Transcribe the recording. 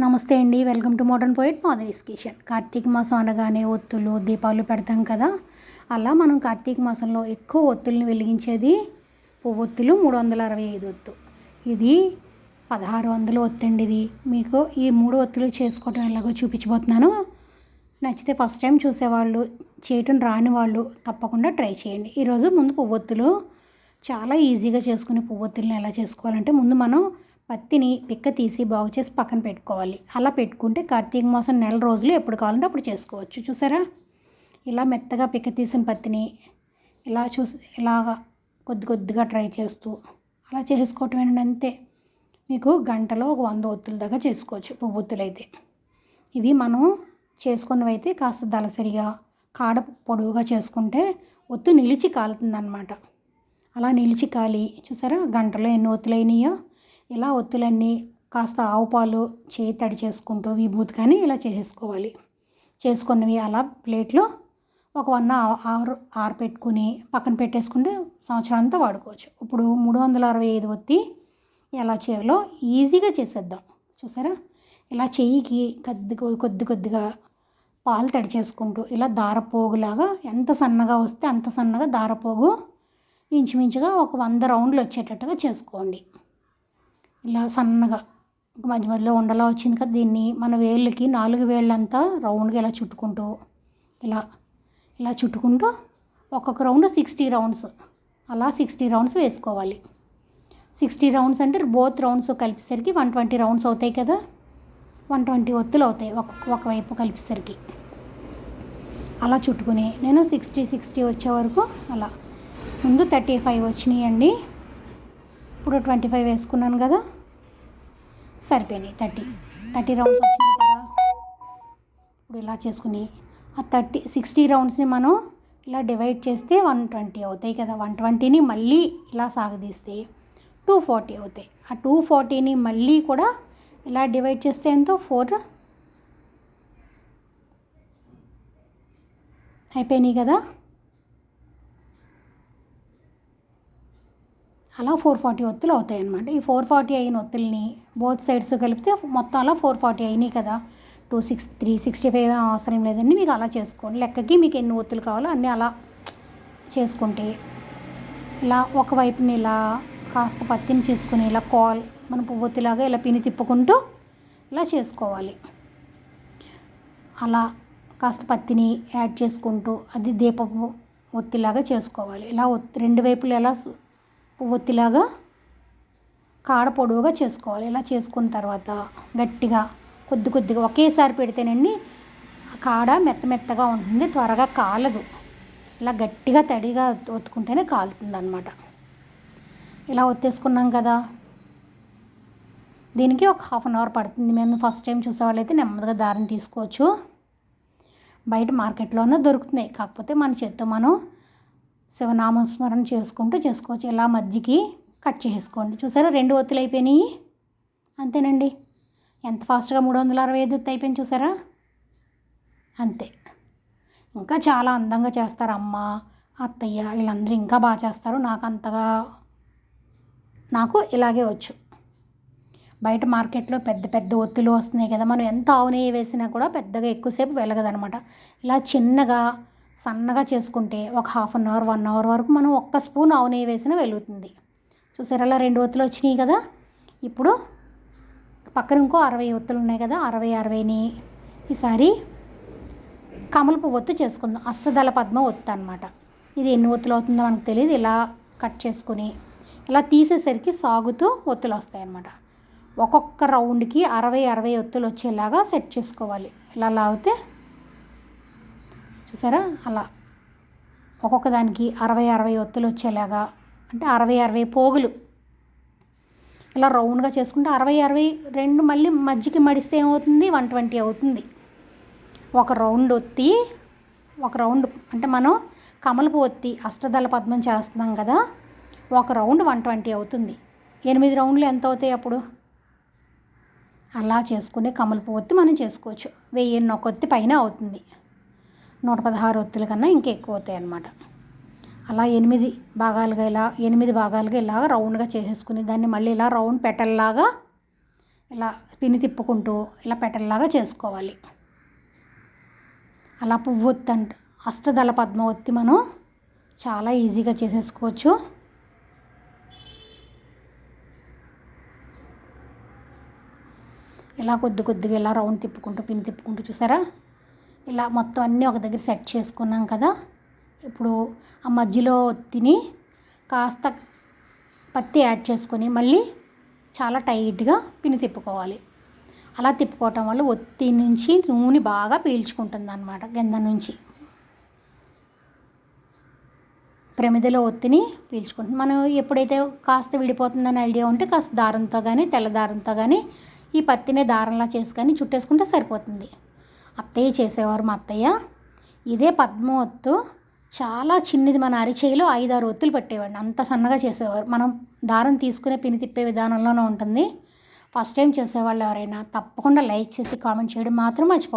నమస్తే అండి welcome to modern poet Madhavi's kitchen Karthika మాసం అనగానే ఒత్తులు దీపాలు పెడతాం కదా? అలా మనం కార్తీక మాసంలో ఎక్కువ ఒత్తుల్ని వెలిగించేది పువ్వొత్తులు మూడు వందల అరవై ఐదు ఒత్తు. ఇది పదహారు వందలు ఒత్తండి ఇది. మీకు ఈ మూడు ఒత్తులు చేసుకోవటం ఎలాగో చూపించబోతున్నాను. నచ్చితే ఫస్ట్ టైం చూసేవాళ్ళు చేయటం రాని వాళ్ళు తప్పకుండా ట్రై చేయండి. ఈరోజు ముందు పువ్వొత్తులు చాలా ఈజీగా చేసుకునే పువ్వొత్తులను ఎలా చేసుకోవాలంటే ముందు మనం పత్తిని పిక్క తీసి బాగు చేసి పక్కన పెట్టుకోవాలి. అలా పెట్టుకుంటే కార్తీక మాసం నెల రోజులు ఎప్పుడు కావాలంటే అప్పుడు చేసుకోవచ్చు. చూసారా? ఇలా మెత్తగా పిక్క తీసిన పత్తిని ఇలా చూసి ఇలాగా కొద్ది కొద్దిగా ట్రై చేస్తూ అలా చేసుకోవటం ఏంటంటే అంతే. మీకు గంటలో ఒక వంద ఒత్తుల దాకా చేసుకోవచ్చు పువ్వొత్తులు అయితే. ఇవి మనం చేసుకున్నవి అయితే కాస్త దళసరిగా కాడ పొడవుగా చేసుకుంటే ఒత్తు నిలిచి కాలుతుందన్నమాట. అలా నిలిచి కాలి. చూసారా? గంటలో ఎన్ని ఒత్తులు అయినాయో? ఇలా ఒత్తులన్నీ కాస్త ఆవు పాలు చేయి తడి చేసుకుంటూ విభూతి కానీ ఇలా చేసేసుకోవాలి. చేసుకున్నవి అలా ప్లేట్లో ఒక వన్ ఆరు ఆరు పెట్టుకుని పక్కన పెట్టేసుకుంటే సంవత్సరం అంతా వాడుకోవచ్చు. ఇప్పుడు మూడు వందల అరవై ఐదు ఒత్తి ఎలా చేయాలో ఈజీగా చేసేద్దాం. చూసారా? ఇలా చెయ్యికి కొద్ది కొద్ది కొద్దిగా పాలు తడి చేసుకుంటూ ఇలా దారపోగులాగా ఎంత సన్నగా వస్తే అంత సన్నగా దారపోగు ఇంచుమించుగా ఒక వంద రౌండ్లు వచ్చేటట్టుగా చేసుకోండి. ఇలా సన్నగా మధ్య మధ్యలో ఉండలా వచ్చింది కదా దీన్ని. మన వేళ్ళకి నాలుగు వేళ్ళంతా రౌండ్గా ఇలా చుట్టుకుంటూ ఇలా ఇలా చుట్టుకుంటూ ఒక్కొక్క రౌండ్ సిక్స్టీ రౌండ్స్ అలా సిక్స్టీ రౌండ్స్ వేసుకోవాలి. సిక్స్టీ రౌండ్స్ అంటే బోత్ రౌండ్స్ కలిపేసరికి వన్ ట్వంటీ రౌండ్స్ అవుతాయి కదా. వన్ ట్వంటీ ఒత్తులు అవుతాయి ఒక ఒకవైపు కలిపేసరికి. అలా చుట్టుకుని నేను సిక్స్టీ సిక్స్టీ వచ్చే వరకు అలా. ముందు థర్టీ ఫైవ్ వచ్చినాయండి. ఇప్పుడు ట్వంటీ ఫైవ్ వేసుకున్నాను కదా. సరిపోయినాయి థర్టీ. థర్టీ రౌండ్స్ వచ్చినాయి కదా. ఇప్పుడు ఇలా చేసుకుని ఆ థర్టీ సిక్స్టీ రౌండ్స్ని మనం ఇలా డివైడ్ చేస్తే వన్ ట్వంటీ అవుతాయి కదా. వన్ ట్వంటీని మళ్ళీ ఇలా సాగదీస్తే టూ ఫార్టీ అవుతాయి. ఆ టూ ఫార్టీని మళ్ళీ కూడా ఇలా డివైడ్ చేస్తే ఎంతో? ఫోర్ అయిపోయినాయి కదా. అలా ఫోర్ ఫార్టీ ఒత్తులు అవుతాయి అనమాట ఈ ఫోర్ ఫార్టీ అయిన ఒత్తుల్ని బోత్ సైడ్స్ కలిపితే మొత్తం అలా ఫోర్ ఫార్టీ అయినాయి కదా. Two six three sixty five అవసరం లేదండి. మీకు అలా చేసుకోండి. లెక్కకి మీకు ఎన్ని ఒత్తులు కావాలో అన్నీ అలా చేసుకుంటే ఇలా ఒకవైపుని ఇలా కాస్త పత్తిని చేసుకుని ఇలా కాల్ మన పువ్వొత్తిలాగా ఇలా పిని తిప్పుకుంటూ ఇలా చేసుకోవాలి. అలా కాస్త పత్తిని యాడ్ చేసుకుంటూ అది దీపపు ఒత్తిలాగా చేసుకోవాలి. ఇలా ఒత్తి రెండు వైపులు ఎలా పువ్వొత్తిలాగా కాడ పొడవుగా చేసుకోవాలి. ఇలా చేసుకున్న తర్వాత గట్టిగా కొద్ది కొద్దిగా ఒకేసారి పెడితేనండి కాడ మెత్త మెత్తగా ఉంటుంది త్వరగా కాలదు. ఇలా గట్టిగా తడిగా ఒత్తుకుంటేనే కాలుతుంది అనమాట ఇలా ఒత్తేసుకున్నాం కదా. దీనికి ఒక హాఫ్ అన్ అవర్ పడుతుంది. మేము ఫస్ట్ టైం చూసేవాళ్ళైతే నెమ్మదిగా దారిని తీసుకోవచ్చు. బయట మార్కెట్లోనే దొరుకుతున్నాయి. కాకపోతే మన చేత్తో మనం శివనామస్మరణ చేసుకుంటూ చేసుకోవచ్చు. ఇలా మధ్యకి కట్ చేసుకోండి. చూసారా? రెండు ఒత్తులు అయిపోయినాయి. అంతేనండి. ఎంత ఫాస్ట్గా మూడు వందల అరవై ఐదు ఒత్తు అయిపోయింది చూసారా? అంతే. ఇంకా చాలా అందంగా చేస్తారు అమ్మ అత్తయ్య వీళ్ళందరూ ఇంకా బాగా చేస్తారు. నాకు అంతగా నాకు ఇలాగే వచ్చు. బయట మార్కెట్లో పెద్ద పెద్ద ఒత్తులు వస్తున్నాయి కదా. మనం ఎంత ఆవు నెయ్యి వేసినా కూడా పెద్దగా ఎక్కువసేపు వెలగదనమాట. ఇలా చిన్నగా సన్నగా చేసుకుంటే ఒక half an hour one hour వరకు మనం ఒక్క స్పూన్ ఆవు నెయ్యి వేసినా వెలుగుతుంది. చూసారు అలా రెండు ఒత్తులు వచ్చినాయి కదా? ఇప్పుడు పక్కన ఇంకో అరవై ఒత్తులు ఉన్నాయి కదా అరవై అరవైని ఈసారి కమలపు ఒత్తు చేసుకుందాం. అష్టదళ పద్మ ఒత్తు అనమాట ఇది ఎన్ని ఒత్తులు అవుతుందో మనకు తెలియదు ఇలా కట్ చేసుకుని ఇలా తీసేసరికి సాగుతూ ఒత్తులు వస్తాయన్నమాట ఒక్కొక్క రౌండ్కి అరవై అరవై ఒత్తులు వచ్చేలాగా సెట్ చేసుకోవాలి. ఇలా లాగితే చూసారా? అలా. ఒక్కొక్క దానికి అరవై అరవై ఒత్తులు వచ్చేలాగా అంటే అరవై అరవై పోగులు. ఇలా రౌండ్గా చేసుకుంటే అరవై అరవై రెండు మళ్ళీ మధ్యకి మడిస్తే ఏమవుతుంది? వన్ ట్వంటీ అవుతుంది. ఒక రౌండ్ ఒత్తి ఒక రౌండ్ అంటే మనం కమలపు ఒత్తి అష్టదళ పద్మం చేస్తున్నాం కదా ఒక రౌండ్ వన్ ట్వంటీ అవుతుంది. ఎనిమిది రౌండ్లు ఎంత అవుతాయి అప్పుడు? అలా చేసుకునే కమలపు ఒత్తి మనం చేసుకోవచ్చు. వెయ్యి ఒక ఒత్తి పైన అవుతుంది. నూట పదహారు ఒత్తుల కన్నా ఇంకా ఎక్కువ అవుతాయి అన్నమాట. అలా ఎనిమిది భాగాలుగా ఇలా ఎనిమిది భాగాలుగా ఇలాగ రౌండ్గా చేసేసుకుని దాన్ని మళ్ళీ ఇలా రౌండ్ పెట్టల్లాగా ఇలా పిని తిప్పుకుంటూ ఇలా పెటల్లాగా చేసుకోవాలి. అలా పువ్వు ఒత్తి అంట అష్టదళ పద్మ ఒత్తి మనం చాలా ఈజీగా చేసేసుకోవచ్చు. ఇలా కొద్ది కొద్దిగా ఇలా రౌండ్ తిప్పుకుంటూ పిన్ తిప్పుకుంటూ చూసారా? ఇలా మొత్తం అన్నీ ఒక దగ్గర సెట్ చేసుకున్నాం కదా. ఇప్పుడు ఆ మధ్యలో తిని కాస్త పత్తి యాడ్ చేసుకొని మళ్ళీ చాలా టైట్గా పిని తిప్పుకోవాలి. అలా తిప్పుకోవటం వల్ల ఒత్తి నుంచి నూనె బాగా పీల్చుకుంటుంది అనమాట కింద నుంచి. ప్రమిదలో ఒత్తిని పీల్చుకుంటుంది మనం ఎప్పుడైతే కాస్త విడిపోతుందని ఐడియా ఉంటే కాస్త దారంతో కానీ తెల్ల దారంతో కానీ ఈ పత్తినే దారంలా చేసి కానీ చుట్టేసుకుంటే సరిపోతుంది. అత్తయ్య చేసేవారు మా అత్తయ్య. ఇదే పద్మవత్తు చాలా చిన్నది మన అరిచేయిలో ఐదారు ఒత్తులు పెట్టేవాడిని. అంత సన్నగా చేసేవారు. మనం దారం తీసుకునే పిని తిప్పే విధానంలోనే ఉంటుంది. ఫస్ట్ టైం చేసేవాళ్ళు ఎవరైనా తప్పకుండా లైక్ చేసి కామెంట్ చేయడం మాత్రం మర్చిపో